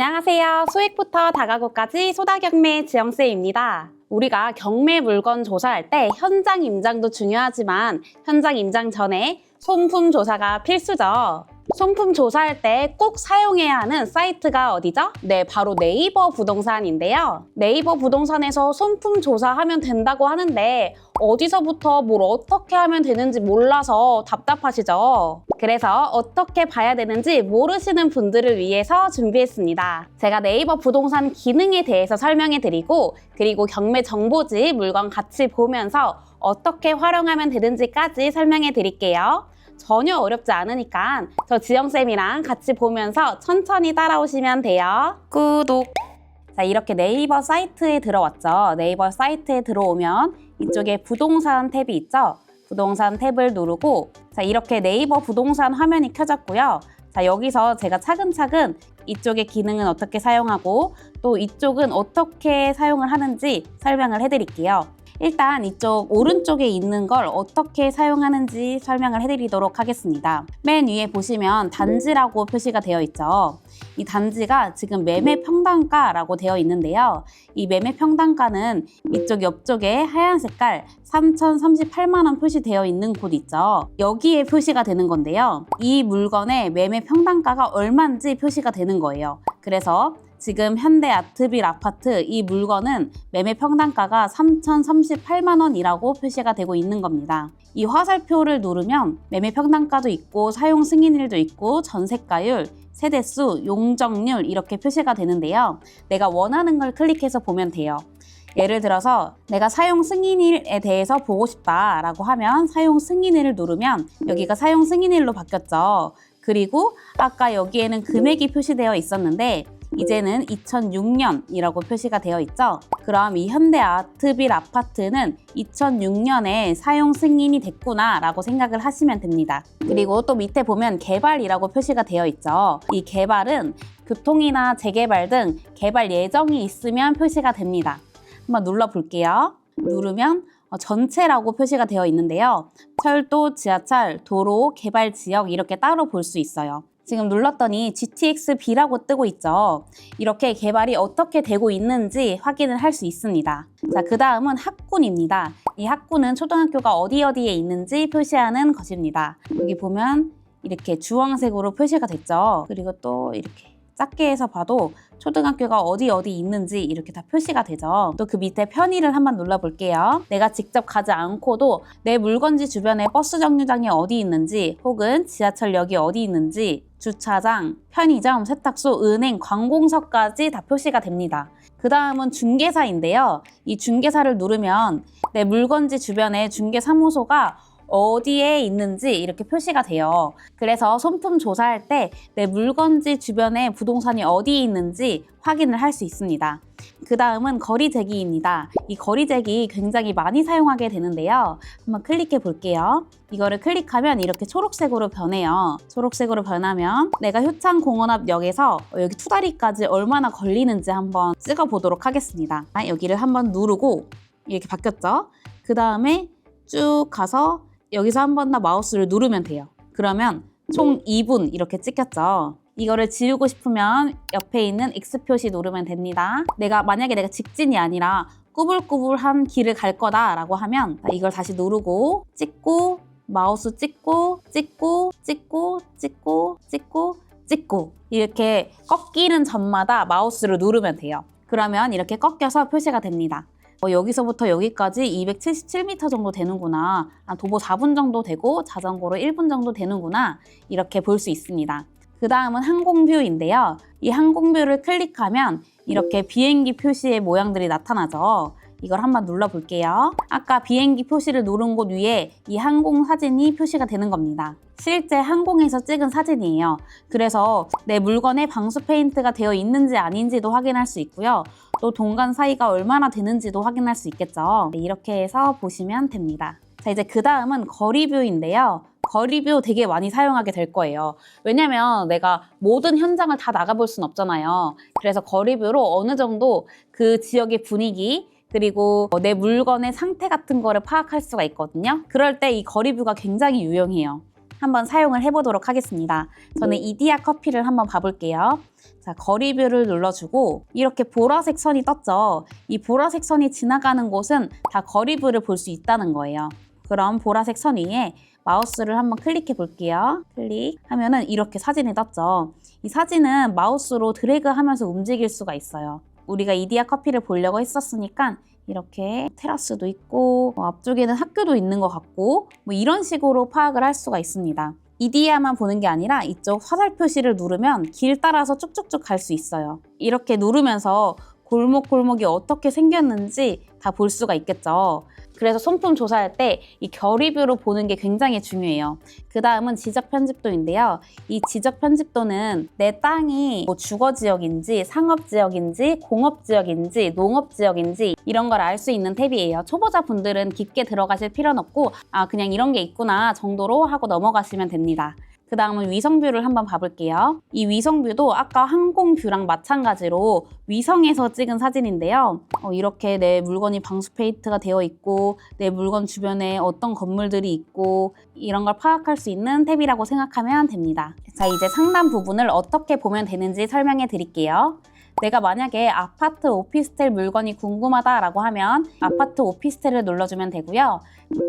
안녕하세요. 수익부터 다가구까지 소다경매 지영쌤입니다. 우리가 경매 물건 조사할 때 현장 임장도 중요하지만 현장 임장 전에 손품 조사가 필수죠. 손품 조사할 때 꼭 사용해야 하는 사이트가 어디죠? 네, 바로 네이버 부동산인데요. 네이버 부동산에서 손품 조사하면 된다고 하는데 어디서부터 뭘 어떻게 하면 되는지 몰라서 답답하시죠? 그래서 어떻게 봐야 되는지 모르시는 분들을 위해서 준비했습니다. 제가 네이버 부동산 기능에 대해서 설명해 드리고 그리고 경매 정보지 물건 같이 보면서 어떻게 활용하면 되는지까지 설명해 드릴게요. 전혀 어렵지 않으니까 저 지영쌤이랑 같이 보면서 천천히 따라오시면 돼요. 구독! 자, 이렇게 네이버 사이트에 들어왔죠. 네이버 사이트에 들어오면 이쪽에 부동산 탭이 있죠. 부동산 탭을 누르고 자, 이렇게 네이버 부동산 화면이 켜졌고요. 자, 여기서 제가 차근차근 이쪽의 기능은 어떻게 사용하고 또 이쪽은 어떻게 사용을 하는지 설명을 해드릴게요. 일단 이쪽 오른쪽에 있는 걸 어떻게 사용하는지 설명을 해드리도록 하겠습니다. 맨 위에 보시면 단지라고 표시가 되어 있죠. 이 단지가 지금 매매 평단가라고 되어 있는데요. 이 매매 평단가는 이쪽 옆쪽에 하얀 색깔 3,038만 원 표시되어 있는 곳 있죠. 여기에 표시가 되는 건데요. 이 물건의 매매 평단가가 얼마인지 표시가 되는 거예요. 그래서 지금 현대 아트빌 아파트 이 물건은 매매 평단가가 3,038만 원이라고 표시가 되고 있는 겁니다. 이 화살표를 누르면 매매 평단가도 있고 사용 승인일도 있고 전세가율, 세대수, 용적률 이렇게 표시가 되는데요. 내가 원하는 걸 클릭해서 보면 돼요. 예를 들어서 내가 사용 승인일에 대해서 보고 싶다라고 하면 사용 승인일을 누르면 여기가 사용 승인일로 바뀌었죠. 그리고 아까 여기에는 금액이 표시되어 있었는데 이제는 2006년이라고 표시가 되어 있죠. 그럼 이 현대 아트빌 아파트는 2006년에 사용 승인이 됐구나 라고 생각을 하시면 됩니다. 그리고 또 밑에 보면 개발이라고 표시가 되어 있죠. 이 개발은 교통이나 재개발 등 개발 예정이 있으면 표시가 됩니다. 한번 눌러볼게요. 누르면 어, 전체라고 표시가 되어 있는데요. 철도, 지하철, 도로, 개발 지역 이렇게 따로 볼 수 있어요. 지금 눌렀더니 GTX-B라고 뜨고 있죠. 이렇게 개발이 어떻게 되고 있는지 확인을 할 수 있습니다. 자, 그 다음은 학군입니다. 이 학군은 초등학교가 어디 어디에 있는지 표시하는 것입니다. 여기 보면 이렇게 주황색으로 표시가 됐죠. 그리고 또 이렇게 작게 해서 봐도 초등학교가 어디 어디 있는지 이렇게 다 표시가 되죠. 또 그 밑에 편의를 한번 눌러볼게요. 내가 직접 가지 않고도 내 물건지 주변에 버스 정류장이 어디 있는지 혹은 지하철역이 어디 있는지 주차장, 편의점, 세탁소, 은행, 관공서까지 다 표시가 됩니다. 그 다음은 중개사인데요. 이 중개사를 누르면 내 물건지 주변에 중개사무소가 어디에 있는지 이렇게 표시가 돼요. 그래서 손품 조사할 때 내 물건지 주변에 부동산이 어디에 있는지 확인을 할 수 있습니다. 그 다음은 거리 재기입니다. 이 거리 재기 굉장히 많이 사용하게 되는데요. 한번 클릭해 볼게요. 이거를 클릭하면 이렇게 초록색으로 변해요. 초록색으로 변하면 내가 효창공원 앞역에서 여기 투다리까지 얼마나 걸리는지 한번 찍어 보도록 하겠습니다. 아, 여기를 한번 누르고 이렇게 바뀌었죠? 그 다음에 쭉 가서 여기서 한 번 더 마우스를 누르면 돼요. 그러면 총 2분 이렇게 찍혔죠. 이거를 지우고 싶으면 옆에 있는 X 표시 누르면 됩니다. 내가 만약에 내가 직진이 아니라 꾸불꾸불한 길을 갈 거다라고 하면 이걸 다시 누르고 찍고 마우스 찍고 찍고 찍고 찍고 찍고 찍고 이렇게 꺾이는 점마다 마우스를 누르면 돼요. 그러면 이렇게 꺾여서 표시가 됩니다. 어, 여기서부터 여기까지 277m 정도 되는구나. 아, 도보 4분 정도 되고 자전거로 1분 정도 되는구나. 이렇게 볼 수 있습니다. 그 다음은 항공뷰인데요. 이 항공뷰를 클릭하면 이렇게 비행기 표시의 모양들이 나타나죠. 이걸 한번 눌러볼게요. 아까 비행기 표시를 누른 곳 위에 이 항공 사진이 표시가 되는 겁니다. 실제 항공에서 찍은 사진이에요. 그래서 내 물건에 방수 페인트가 되어 있는지 아닌지도 확인할 수 있고요. 또 동간 사이가 얼마나 되는지도 확인할 수 있겠죠. 네, 이렇게 해서 보시면 됩니다. 자, 이제 그 다음은 거리뷰인데요. 거리뷰 되게 많이 사용하게 될 거예요. 왜냐면 내가 모든 현장을 다 나가볼 순 없잖아요. 그래서 거리뷰로 어느 정도 그 지역의 분위기, 그리고 내 물건의 상태 같은 거를 파악할 수가 있거든요. 그럴 때 이 거리뷰가 굉장히 유용해요. 한번 사용을 해보도록 하겠습니다. 저는 이디야 커피를 한번 봐볼게요. 자, 거리뷰를 눌러주고 이렇게 보라색 선이 떴죠. 이 보라색 선이 지나가는 곳은 다 거리뷰를 볼 수 있다는 거예요. 그럼 보라색 선 위에 마우스를 한번 클릭해 볼게요. 클릭하면은 이렇게 사진이 떴죠. 이 사진은 마우스로 드래그 하면서 움직일 수가 있어요. 우리가 이디야 커피를 보려고 했었으니까 이렇게 테라스도 있고 뭐 앞쪽에는 학교도 있는 것 같고 뭐 이런 식으로 파악을 할 수가 있습니다. 이디야만 보는 게 아니라 이쪽 화살 표시를 누르면 길 따라서 쭉쭉쭉 갈 수 있어요. 이렇게 누르면서 골목골목이 어떻게 생겼는지 다 볼 수가 있겠죠. 그래서 손품 조사할 때 이 결의뷰로 보는 게 굉장히 중요해요. 그 다음은 지적 편집도인데요. 이 지적 편집도는 내 땅이 뭐 주거 지역인지 상업 지역인지 공업 지역인지 농업 지역인지 이런 걸 알 수 있는 탭이에요. 초보자 분들은 깊게 들어가실 필요는 없고 아 그냥 이런 게 있구나 정도로 하고 넘어가시면 됩니다. 그 다음은 위성뷰를 한번 봐볼게요. 이 위성뷰도 아까 항공뷰랑 마찬가지로 위성에서 찍은 사진인데요. 어, 이렇게 내 물건이 방수 페인트가 되어 있고 내 물건 주변에 어떤 건물들이 있고 이런 걸 파악할 수 있는 탭이라고 생각하면 됩니다. 자, 이제 상단 부분을 어떻게 보면 되는지 설명해 드릴게요. 내가 만약에 아파트 오피스텔 물건이 궁금하다라고 하면 아파트 오피스텔을 눌러주면 되고요.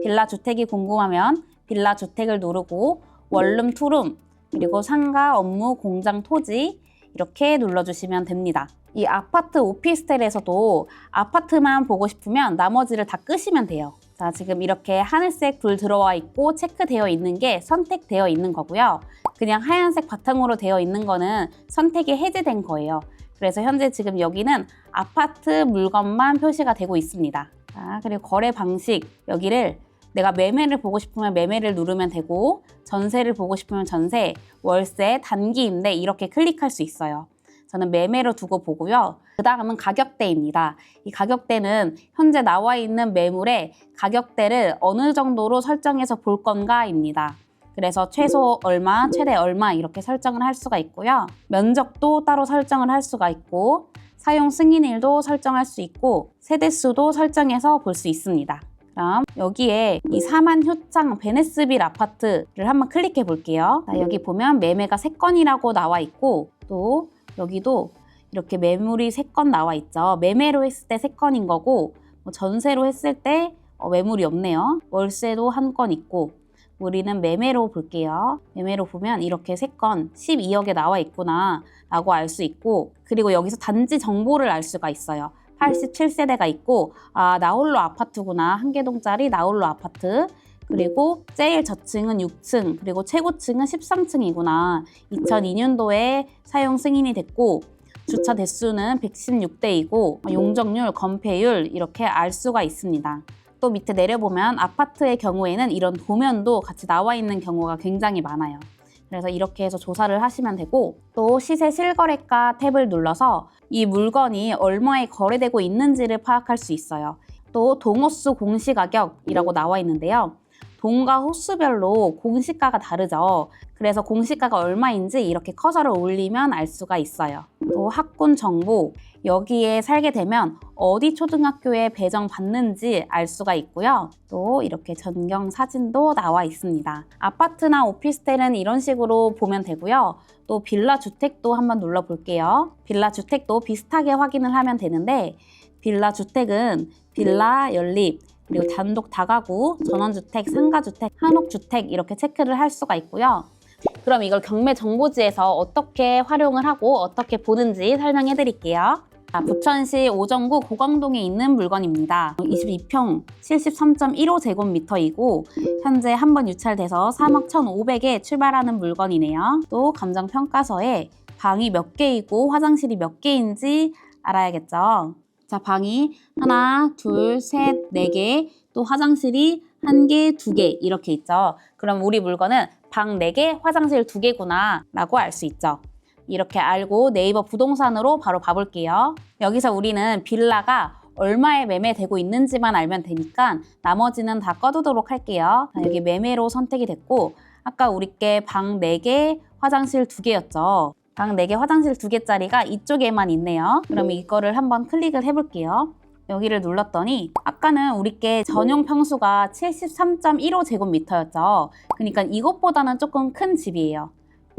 빌라 주택이 궁금하면 빌라 주택을 누르고 원룸 투룸 그리고 상가 업무 공장 토지 이렇게 눌러주시면 됩니다. 이 아파트 오피스텔에서도 아파트만 보고 싶으면 나머지를 다 끄시면 돼요. 자, 지금 이렇게 하늘색 불 들어와 있고 체크되어 있는 게 선택되어 있는 거고요. 그냥 하얀색 바탕으로 되어 있는 거는 선택이 해제된 거예요. 그래서 현재 지금 여기는 아파트 물건만 표시가 되고 있습니다. 자, 그리고 거래 방식 여기를 내가 매매를 보고 싶으면 매매를 누르면 되고 전세를 보고 싶으면 전세, 월세, 단기 임대 이렇게 클릭할 수 있어요. 저는 매매로 두고 보고요. 그 다음은 가격대입니다. 이 가격대는 현재 나와 있는 매물의 가격대를 어느 정도로 설정해서 볼 건가입니다. 그래서 최소 얼마, 최대 얼마 이렇게 설정을 할 수가 있고요. 면적도 따로 설정을 할 수가 있고 사용 승인일도 설정할 수 있고 세대수도 설정해서 볼 수 있습니다. 그럼 여기에 이 사만 효창 베네스빌 아파트를 한번 클릭해 볼게요. 자, 여기 보면 매매가 3건이라고 나와 있고 또 여기도 이렇게 매물이 3건 나와 있죠. 매매로 했을 때 3건인 거고 뭐 전세로 했을 때 어, 매물이 없네요. 월세도 한 건 있고 우리는 매매로 볼게요. 매매로 보면 이렇게 3건 12억에 나와 있구나 라고 알 수 있고 그리고 여기서 단지 정보를 알 수가 있어요. 87세대가 있고 아 나홀로 아파트구나 한계동짜리 나홀로 아파트 그리고 제일 저층은 6층 그리고 최고층은 13층이구나 2002년도에 사용 승인이 됐고 주차 대수는 116대이고 용적률, 건폐율 이렇게 알 수가 있습니다. 또 밑에 내려보면 아파트의 경우에는 이런 도면도 같이 나와 있는 경우가 굉장히 많아요. 그래서 이렇게 해서 조사를 하시면 되고 또 시세 실거래가 탭을 눌러서 이 물건이 얼마에 거래되고 있는지를 파악할 수 있어요. 또 동호수 공시가격이라고 나와 있는데요. 동과 호수별로 공시가가 다르죠. 그래서 공시가가 얼마인지 이렇게 커서를 올리면 알 수가 있어요. 또 학군 정보, 여기에 살게 되면 어디 초등학교에 배정받는지 알 수가 있고요. 또 이렇게 전경 사진도 나와 있습니다. 아파트나 오피스텔은 이런 식으로 보면 되고요. 또 빌라 주택도 한번 눌러 볼게요. 빌라 주택도 비슷하게 확인을 하면 되는데 빌라 주택은 빌라 연립, 그리고 단독 다가구, 전원주택, 상가주택, 한옥주택 이렇게 체크를 할 수가 있고요. 그럼 이걸 경매 정보지에서 어떻게 활용을 하고 어떻게 보는지 설명해 드릴게요. 자, 부천시 오정구 고광동에 있는 물건입니다. 22평 73.15제곱미터이고 현재 한 번 유찰돼서 3억 1,500에 출발하는 물건이네요. 또 감정평가서에 방이 몇 개이고 화장실이 몇 개인지 알아야겠죠. 자, 방이 하나, 둘, 셋, 네 개, 또 화장실이 한 개, 두 개 이렇게 있죠. 그럼 우리 물건은 방 네 개, 화장실 두 개구나 라고 알 수 있죠. 이렇게 알고 네이버 부동산으로 바로 봐볼게요. 여기서 우리는 빌라가 얼마에 매매되고 있는지만 알면 되니까 나머지는 다 꺼두도록 할게요. 자, 여기 매매로 선택이 됐고 아까 우리께 방 4개, 화장실 2개였죠. 방 4개, 화장실 2개짜리가 이쪽에만 있네요. 그럼 이거를 한번 클릭을 해볼게요. 여기를 눌렀더니 아까는 우리께 전용 평수가 73.15 제곱미터였죠. 그러니까 이것보다는 조금 큰 집이에요.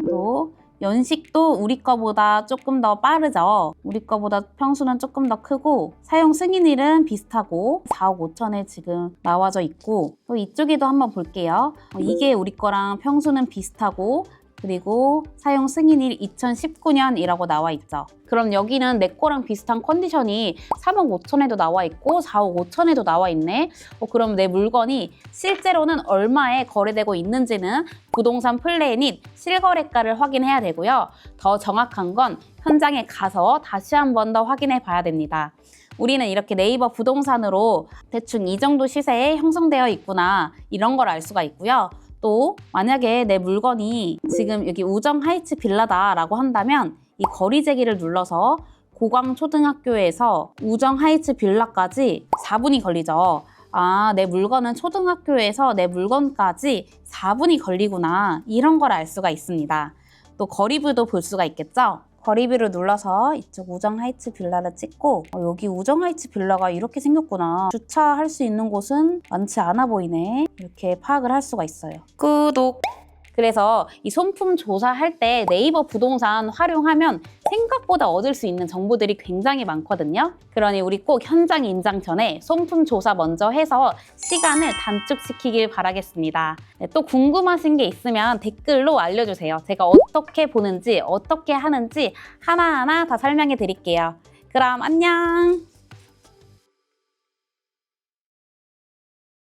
또 연식도 우리 거보다 조금 더 빠르죠. 우리 거보다 평수는 조금 더 크고 사용 승인일은 비슷하고 4억 5천에 지금 나와져 있고 또 이쪽에도 한번 볼게요. 어, 이게 우리 거랑 평수는 비슷하고 그리고 사용 승인일 2019년이라고 나와 있죠. 그럼 여기는 내 거랑 비슷한 컨디션이 3억 5천에도 나와 있고 4억 5천에도 나와 있네. 어, 그럼 내 물건이 실제로는 얼마에 거래되고 있는지는 부동산 플랜인 실거래가를 확인해야 되고요. 더 정확한 건 현장에 가서 다시 한 번 더 확인해 봐야 됩니다. 우리는 이렇게 네이버 부동산으로 대충 이 정도 시세에 형성되어 있구나 이런 걸 알 수가 있고요. 또 만약에 내 물건이 지금 여기 우정 하이츠 빌라다라고 한다면 이 거리 제기를 눌러서 고광 초등학교에서 우정 하이츠 빌라까지 4분이 걸리죠. 아, 내 물건은 초등학교에서 내 물건까지 4분이 걸리구나. 이런 걸 알 수가 있습니다. 또 거리뷰도 볼 수가 있겠죠? 거리뷰를 눌러서 이쪽 우정 하이츠 빌라를 찍고 어, 여기 우정 하이츠 빌라가 이렇게 생겼구나. 주차할 수 있는 곳은 많지 않아 보이네. 이렇게 파악을 할 수가 있어요. 구독! 그래서 이 손품 조사할 때 네이버 부동산 활용하면 생각보다 얻을 수 있는 정보들이 굉장히 많거든요. 그러니 우리 꼭 현장 임장 전에 손품 조사 먼저 해서 시간을 단축시키길 바라겠습니다. 네, 또 궁금하신 게 있으면 댓글로 알려주세요. 제가 어떻게 보는지, 어떻게 하는지 하나하나 다 설명해 드릴게요. 그럼 안녕!